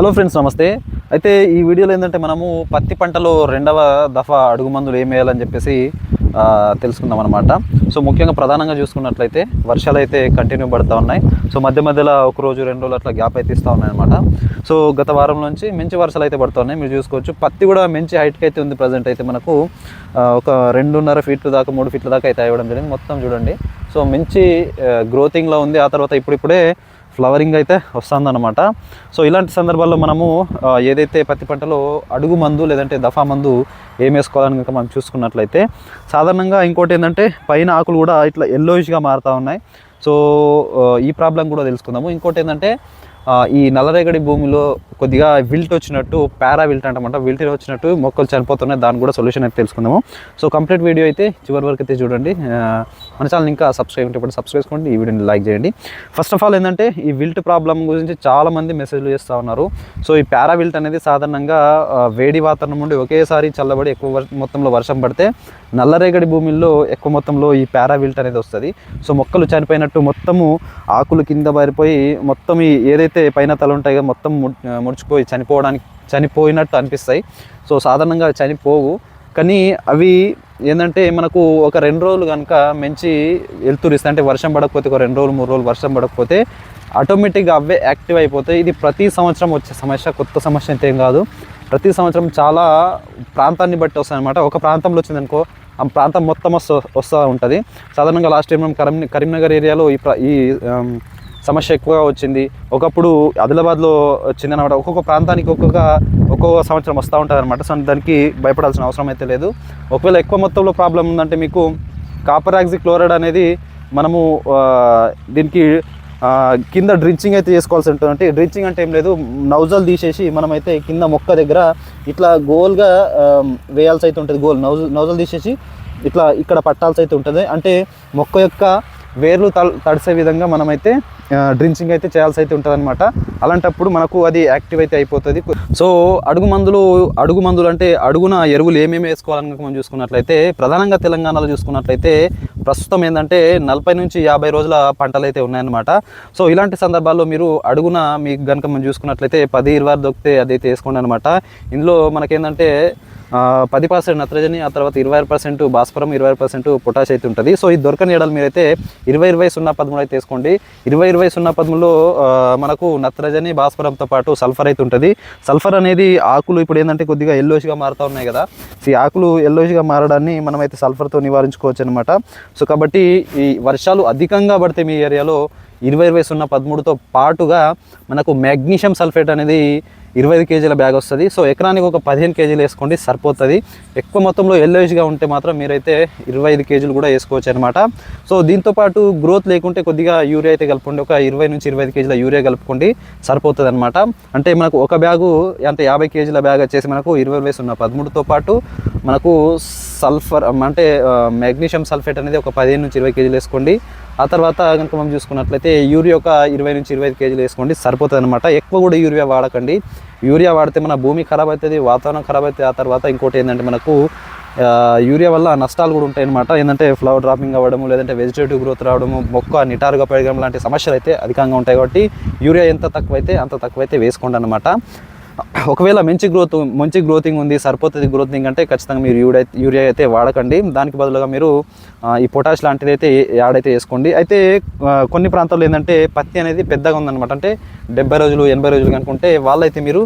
Hello friends నమస్తే. అయితే ఈ వీడియోలో ఏంటంటే మనము పత్తి పంటలో రెండవ దఫా అడుగు మందులు ఏం వేయాలని చెప్పేసి తెలుసుకుందాం అనమాట సో ముఖ్యంగా ప్రధానంగా చూసుకున్నట్లయితే వర్షాలు అయితే కంటిన్యూ పడుతూ ఉన్నాయి. సో మధ్య మధ్యలో ఒక రోజు రెండు రోజులు అట్లా గ్యాప్ అయితే ఇస్తూ ఉన్నాయి అనమాట సో గత వారం నుంచి మంచి వర్షాలు అయితే పడుతున్నాయి మీరు చూసుకోవచ్చు పత్తి కూడా మంచి హైట్కి అయితే ఉంది ప్రజెంట్ అయితే మనకు. ఒక రెండున్నర ఫీట్ల దాకా మూడు ఫీట్ల దాకా అయితే ఇవ్వడం జరిగింది. మొత్తం చూడండి. సో మంచి గ్రోతింగ్లో ఉంది. ఆ తర్వాత ఇప్పుడిప్పుడే ఫ్లవరింగ్ అయితే వస్తుందన్నమాట. సో ఇలాంటి సందర్భాల్లో మనము ఏదైతే పత్తి పంటలో అడుగు మందు లేదంటే దఫా మందు ఏం వేసుకోవాలని కనుక మనం చూసుకున్నట్లయితే సాధారణంగా ఇంకోటి ఏంటంటే పైన ఆకులు కూడా ఇట్లా ఎల్లోయిష్గా మారుతూ ఉన్నాయి. సో ఈ ప్రాబ్లం కూడా తెలుసుకుందాము. ఇంకోటి ఏంటంటే ఈ నల్లరేగడి భూమిలో కొద్దిగా విల్ట్ వచ్చినట్టు పారా విల్ట్ అంటమాట విల్ట్ వచ్చినట్టు మొక్కలు చనిపోతున్నాయి. దాని కూడా సొల్యూషన్ అయితే తెలుసుకుందాము. సో కంప్లీట్ వీడియో అయితే చివరి వరకు అయితే చూడండి. మన ఛానల్ ఇంకా సబ్స్క్రైబ్ ఉంటే ఇప్పుడు సబ్స్క్రైబ్ చేసుకోండి ఈ వీడియోని లైక్ చేయండి. ఫస్ట్ ఆఫ్ ఆల్ ఏంటంటే ఈ విల్ట్ ప్రాబ్లం గురించి చాలామంది మెసేజ్లు చేస్తూ ఉన్నారు. సో ఈ పారా విల్ట్ అనేది సాధారణంగా వేడి వాతావరణం నుండి ఒకేసారి చల్లబడి ఎక్కువ మొత్తంలో వర్షం పడితే నల్లరేగడి భూమిల్లో ఎక్కువ మొత్తంలో ఈ పారా విల్ట్ అనేది వస్తుంది. సో మొక్కలు చనిపోయినట్టు మొత్తము ఆకులు కింద పారిపోయి మొత్తం ఈ ఏదైతే పైన తల ఉంటాయో మొత్తం ము- ముడుచుకుపోయి చనిపోవడానికి చనిపోయినట్టు అనిపిస్తాయి. సో సాధారణంగా చనిపోవు. కానీ అవి ఏంటంటే మనకు ఒక రెండు రోజులు కనుక మంచి వెళ్తురు ఇస్తాయి అంటే వర్షం పడకపోతే ఒక రెండు రోజులు మూడు రోజులు వర్షం పడకపోతే ఆటోమేటిక్గా అవే యాక్టివ్ అయిపోతాయి. ఇది ప్రతి సంవత్సరం వచ్చే సమస్య కొత్త సమస్య అయితే ఏం కాదు. ప్రతి సంవత్సరం చాలా ప్రాంతాన్ని బట్టి వస్తాయి అనమాట ఒక ప్రాంతంలో వచ్చిందనుకో ఆ ప్రాంతం మొత్తం వస్తూ వస్తూ ఉంటుంది. సాధారణంగా లాస్ట్ టైం మనం కరీం కరీంనగర్ ఏరియాలో ఈ ప్ర ఈ సమస్య ఎక్కువగా వచ్చింది. ఒకప్పుడు ఆదిలాబాద్లో వచ్చింది అనమాట ఒక్కొక్క ప్రాంతానికి ఒక్కొక్క ఒక్కొక్క సంవత్సరం వస్తూ ఉంటుంది అనమాట సో దానికి భయపడాల్సిన అవసరం అయితే లేదు. ఒకవేళ ఎక్కువ మొత్తంలో ప్రాబ్లం ఉందంటే మీకు కాపర్ ఆక్సి క్లోరైడ్ అనేది మనము దీనికి కింద డ్రించింగ్ అయితే చేసుకోవాల్సి ఉంటుంది అంటే డ్రించింగ్ అంటే ఏం లేదు. నౌజల్ తీసేసి మనమైతే కింద మొక్క దగ్గర ఇట్లా గోల్గా వేయాల్సి అయితే ఉంటుంది. గోల్ నౌజల్ నౌజల్ తీసేసి ఇట్లా ఇక్కడ పట్టాల్సి అయితే ఉంటుంది. అంటే మొక్క యొక్క వేర్లు తడిసే విధంగా మనమైతే డ్రించింగ్ అయితే చేయాల్సి అయితే ఉంటుంది అనమాట అలాంటప్పుడు మనకు అది యాక్టివ్ అయితే అయిపోతుంది. సో అడుగు మందులు అడుగు మందులు అంటే అడుగున ఎరువులు ఏమేమి వేసుకోవాలని మనం చూసుకున్నట్లయితే ప్రధానంగా తెలంగాణలో చూసుకున్నట్లయితే ప్రస్తుతం ఏంటంటే నలభై నుంచి యాభై రోజుల పంటలు అయితే ఉన్నాయన్నమాట. సో ఇలాంటి సందర్భాల్లో మీరు అడుగున మీకు కనుక మనం చూసుకున్నట్లయితే పది ఇరవై దొరికితే అదైతే వేసుకోండి అనమాట ఇందులో మనకేంటంటే పది పర్సెంట్ నత్రజని ఆ తర్వాత ఇరవై పర్సెంట్ భాస్వరం ఇరవై పర్సెంట్ పొటాష్ అయితే ఉంటుంది. సో ఇది దొరకని ఏడాలు మీరైతే ఇరవై ఇరవై సున్నా పదమూడు అయితే తీసుకోండి ఇరవై ఇరవై సున్నా పదమూడులో మనకు నత్రజని భాస్వరంతో పాటు సల్ఫర్ అయితే ఉంటుంది. సల్ఫర్ అనేది ఆకులు ఇప్పుడు ఏంటంటే కొద్దిగా ఎల్లోష్గా మారుతూ ఉన్నాయి కదా. ఈ ఆకులు ఎల్లోష్గా మారడాన్ని మనమైతే సల్ఫర్తో నివారించుకోవచ్చు అనమాట సో కాబట్టి ఈ వర్షాలు అధికంగా పడితే మీ ఏరియాలో ఇరవై ఇరవై సున్నా పదమూడుతో పాటుగా మనకు మ్యాగ్నీషియం సల్ఫేట్ అనేది ఇరవై ఐదు కేజీల బ్యాగ్ వస్తుంది. సో ఎకరానికి ఒక పదిహేను కేజీలు వేసుకోండి సరిపోతుంది. ఎక్కువ మొత్తంలో ఎల్లోయిష్గా ఉంటే మాత్రం మీరైతే ఇరవై ఐదు కేజీలు కూడా వేసుకోవచ్చు అనమాట సో దీంతో పాటు గ్రోత్ లేకుంటే కొద్దిగా యూరియా అయితే కలుపుకోండి. ఒక ఇరవై నుంచి ఇరవై ఐదు కేజీల యూరియా కలుపుకోండి సరిపోతుంది అనమాట అంటే మనకు ఒక బ్యాగు అంటే యాభై కేజీల బ్యాగ్ వచ్చేసి మనకు ఇరవై ఇరవై ఉన్న పదమూడుతో పాటు మనకు సల్ఫర్ అంటే మెగ్నీషియం సల్ఫేట్ అనేది ఒక పదిహేను నుంచి ఇరవై కేజీలు వేసుకోండి. ఆ తర్వాత కనుక మనం చూసుకున్నట్లయితే యూరియా ఒక ఇరవై నుంచి ఇరవై ఐదు కేజీలు వేసుకోండి సరిపోతుంది అనమాట ఎక్కువ కూడా యూరియా వాడకండి. యూరియా వాడితే మన భూమి ఖరాబ్ అవుతుంది వాతావరణం ఖరాబ్ అవుతుంది. ఆ తర్వాత ఇంకోటి ఏంటంటే మనకు యూరియా వల్ల నష్టాలు కూడా ఉంటాయి అనమాట ఏంటంటే ఫ్లవర్ డ్రాపింగ్ అవ్వడము లేదంటే వెజిటేటివ్ గ్రోత్ రావడము మొక్క నిటారుగా పెరగడం లాంటి సమస్యలు అయితే అధికంగా ఉంటాయి కాబట్టి యూరియా ఎంత తక్కువైతే అంత తక్కువైతే వేసుకోండి అనమాట ఒకవేళ మంచి గ్రోత్ మంచి గ్రోతింగ్ ఉంది సరిపోతుంది గ్రోతింగ్ అంటే ఖచ్చితంగా మీరు యూరియా యూరియా అయితే వాడకండి. దానికి బదులుగా మీరు ఈ పొటాష్ లాంటిది అయితే యాడ్ అయితే వేసుకోండి. అయితే కొన్ని ప్రాంతాల్లో ఏంటంటే పత్తి అనేది పెద్దగా ఉందన్నమాట. అంటే డెబ్బై రోజులు ఎనభై రోజులు కనుకుంటే వాళ్ళైతే మీరు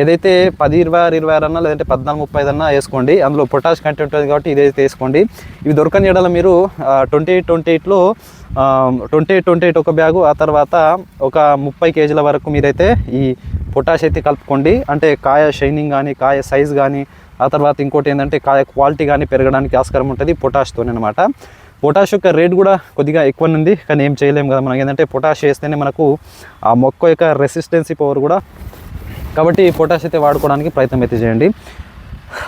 ఏదైతే పది ఇరవై ఆరు ఇరవై ఆరు అన్నా లేదంటే పద్నాలుగు ముప్పై ఐదు అన్నా వేసుకోండి. అందులో పొటాష్ కంటెంట్ ఉంటుంది కాబట్టి ఇదైతే వేసుకోండి. ఇవి దొరకని ఎడల మీరు ట్వంటీ ఎయిట్ ట్వంటీ ఎయిట్లో ట్వంటీ ఎయిట్ ట్వంటీ ఎయిట్ ఒక బ్యాగు ఆ తర్వాత ఒక ముప్పై కేజీల వరకు మీరైతే ఈ పొటాష్ అయితే కలుపుకోండి. అంటే కాయ షైనింగ్ కానీ కాయ సైజ్ కానీ ఆ తర్వాత ఇంకోటి ఏంటంటే కాయ క్వాలిటీ కానీ పెరగడానికి ఆస్కారం ఉంటుంది పొటాష్తోనే అనమాట పొటాష్ యొక్క రేట్ కూడా కొద్దిగా ఎక్కువ ఉంది కానీ ఏం చేయలేము కదా మనం. ఏంటంటే పొటాష్ వేస్తేనే మనకు ఆ మొక్క యొక్క రెసిస్టెన్సీ పవర్ కూడా. కాబట్టి పొటాష్ అయితే వాడుకోవడానికి ప్రయత్నం అయితే చేయండి.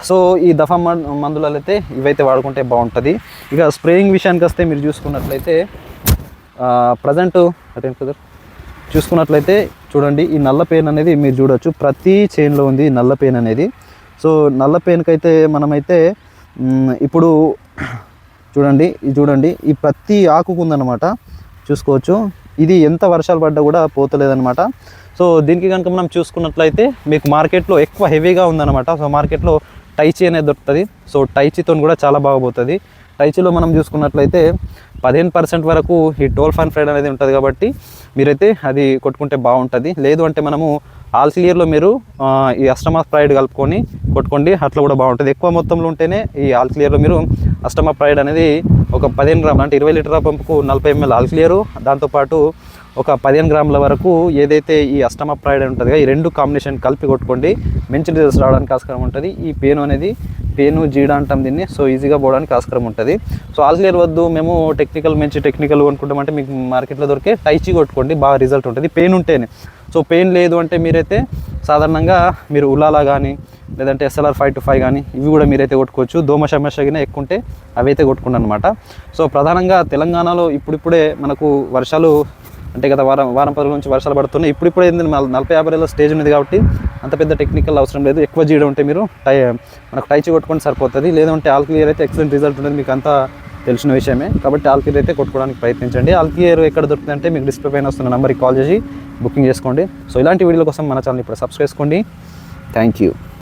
సో ఈ దఫా మందులలో అయితే ఇవైతే వాడుకుంటే బాగుంటుంది. ఇక స్ప్రేయింగ్ విషయానికి వస్తే మీరు చూసుకున్నట్లయితే ప్రజెంట్ అదేం కదా చూసుకున్నట్లయితే చూడండి ఈ నల్ల పెయిన్ అనేది మీరు చూడొచ్చు. ప్రతి చైన్లో ఉంది నల్ల పెయిన్ అనేది. సో నల్ల పెయిన్కి అయితే మనమైతే ఇప్పుడు చూడండి ఇది చూడండి ఈ ప్రతి ఆకుకు ఉందన్నమాట. చూసుకోవచ్చు. ఇది ఎంత వర్షాలు పడ్డా కూడా పోతలేదనమాట సో సో దీనికి కనుక మనం చూసుకున్నట్లయితే మీకు మార్కెట్లో ఎక్కువ హెవీగా ఉందన్నమాట. సో మార్కెట్లో టైచీ అనేది దొరుకుతుంది. సో టైచీతో కూడా చాలా బాగా పోతుంది. టైచీలో మనం చూసుకున్నట్లయితే పదిహేను పర్సెంట్ వరకు ఈ టోల్ ఫన్ ఫ్రైడ్ అనేది ఉంటుంది కాబట్టి మీరైతే అది కొట్టుకుంటే బాగుంటుంది. లేదు అంటే మనము ఆల్ క్లియర్లో మీరు ఈ అష్టమా ప్రైడ్ కలుపుకొని కొట్టుకోండి అట్లా కూడా బాగుంటుంది. ఎక్కువ మొత్తంలో ఉంటేనే ఈ ఆల్ క్లియర్లో మీరు అష్టమా ప్రైడ్ అనేది ఒక పదిహేను గ్రాములు అంటే ఇరవై లీటర్ల పంపుకు నలభై ఎంఎల్ ఆల్ క్లియరు దాంతోపాటు ఒక పదిహేను గ్రాముల వరకు ఏదైతే ఈ అష్టమ ప్రైడ్ ఉంటుంది ఈ రెండు కాంబినేషన్ కలిపి కొట్టుకోండి మంచి రిజల్ట్స్ రావడానికి ఆస్కారం ఉంటుంది. ఈ పేను అనేది పేను జీడ అంటాం దీన్ని సో ఈజీగా పోవడానికి ఆస్కారం ఉంటుంది. సో ఆల్ క్లియర్ వద్దు మేము టెక్నికల్ మంచి టెక్నికల్ కొనుక్కుంటామంటే మీకు మార్కెట్లో దొరికే టైచి కొట్టుకోండి బాగా రిజల్ట్ ఉంటుంది. పెయిన్ ఉంటేనే. సో పెయిన్ లేదు అంటే మీరైతే సాధారణంగా మీరు ఉలాలా కానీ లేదంటే ఎస్ఎల్ఆర్ ఫైవ్ టు ఫైవ్ కానీ ఇవి కూడా మీరైతే కొట్టుకోవచ్చు. దోమ సమస్యగానే ఎక్కువ ఉంటే అవి అయితే కొట్టుకున్నాను అనమాట సో ప్రధానంగా తెలంగాణలో ఇప్పుడిప్పుడే మనకు వర్షాలు అంటే గత వారం వారం పది నుంచి వర్షాలు పడుతున్నాయి. ఇప్పుడు ఇప్పుడు ఏంది నలభై యాభై ఏళ్ళ స్టేజ్ ఉంది కాబట్టి అంత పెద్ద టెక్నికల్ అవసరం లేదు. ఎక్కువ జీడ ఉంటే మీరు టై మనకు టైచి కొట్టుకుంటే సరిపోతుంది. లేదంటే ఆల్ క్లియర్ అయితే ఎక్సలెంట్ రిజల్ట్ ఉండేది మీకు అంతా తెలిసిన విషయమే. కాబట్టి ఆల్ క్లియర్ అయితే కొట్టుకోవడానికి ప్రయత్నించండి. ఆల్ క్లియర్ ఎక్కడ దొరుకుతుందంటే మీకు డిస్ప్లే పైన వస్తున్న నెంబర్కి కాల్ చేసి బుకింగ్ చేసుకోండి. సో ఇలాంటి వీడియోల కోసం మన ఛానల్ ఇప్పుడు సబ్స్క్రైబ్ చేసుకోండి. Thank you